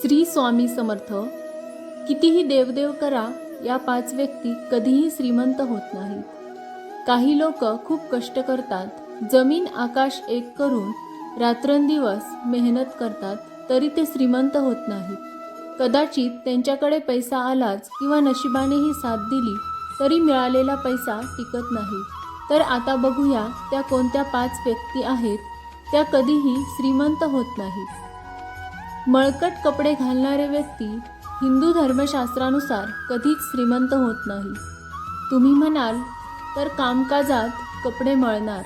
श्री स्वामी समर्थ कितीही देवदेव करा या पाच व्यक्ती कधीही श्रीमंत होत नाहीत. काही लोक खूप कष्ट करतात जमीन आकाश एक करून रात्रंदिवस मेहनत करतात तरी ते श्रीमंत होत नाहीत. कदाचित त्यांच्याकडे पैसा आलाच किंवा नशिबानेही साथ दिली तरी मिळालेला पैसा टिकत नाही. तर आता बघूया त्या कोणत्या पाच व्यक्ती आहेत त्या कधीही श्रीमंत होत नाहीत. मळकट कपडे घालणारे व्यक्ती हिंदू धर्मशास्त्रानुसार कधीच श्रीमंत होत नाही. तुम्ही म्हणाल तर कामकाजात कपडे मळणार.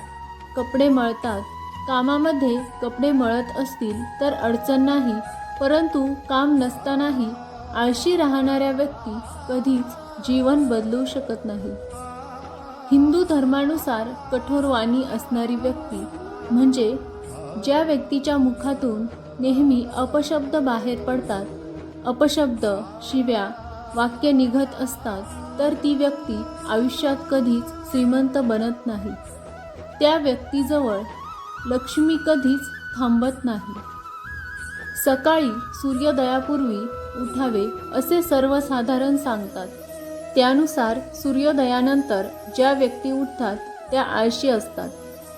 कपडे मळतात. कामामध्ये कपडे मळत असतील तर अडचण नाही. परंतु काम नसतानाही आळशी राहणाऱ्या व्यक्ती कधीच जीवन बदलू शकत नाही. हिंदू धर्मानुसार कठोर वाणी असणारी व्यक्ती म्हणजे ज्या व्यक्तीच्या मुखातून नेहमी अपशब्द बाहेर पडतात अपशब्द शिव्या वाक्य निघत असतात तर ती व्यक्ती आयुष्यात कधीच श्रीमंत बनत नाही. त्या व्यक्तीजवळ लक्ष्मी कधीच थांबत नाही. सकाळी सूर्योदयापूर्वी उठावे असे सर्वसाधारण सांगतात. त्यानुसार सूर्योदयानंतर ज्या व्यक्ती उठतात त्या आळशी असतात.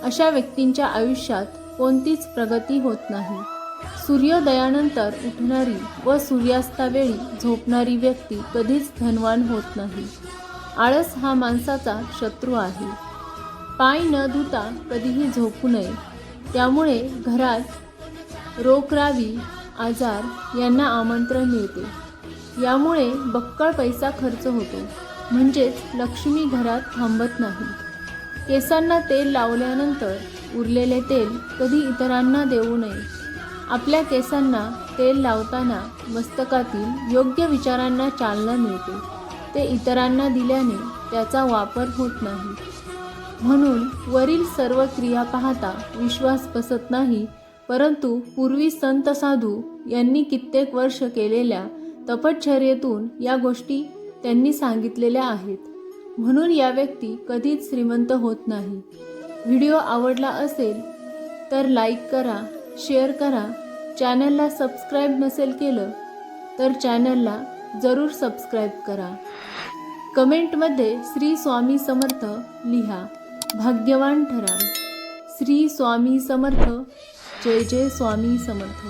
अशा व्यक्तींच्या आयुष्यात कोणतीच प्रगती होत नाही. सूर्योदयानंतर उठणारी व सूर्यास्तावेळी झोपणारी व्यक्ती कधीच धनवान होत नाही. आळस हा माणसाचा शत्रू आहे. पाय न धुता कधीही झोपू नये. त्यामुळे घरात रोगरावी आजार यांना आमंत्रण मिळते. यामुळे बक्कळ पैसा खर्च होतो. म्हणजेच लक्ष्मी घरात थांबत नाही. केसांना तेल लावल्यानंतर उरलेले तेल कधी इतरांना देऊ नये. आपल्या केसांना तेल लावताना मस्तकातील योग्य विचारांना चालना मिळते. ते इतरांना दिल्याने त्याचा वापर होत नाही. म्हणून वरील सर्व क्रिया पाहता विश्वास बसत नाही परंतु पूर्वी संत साधू यांनी कित्येक वर्ष केलेल्या तपश्चर्येतून या गोष्टी त्यांनी सांगितलेल्या आहेत. म्हणून या व्यक्ती कधीच श्रीमंत होत नाही. व्हिडिओ आवडला असेल तर लाईक करा शेअर करा. चॅनलला सबस्क्राईब नसेल केलं तर चॅनलला जरूर सबस्क्राईब करा. कमेंटमध्ये श्री स्वामी समर्थ लिहा. भाग्यवान ठराल श्री स्वामी समर्थ. जय जय स्वामी समर्थ.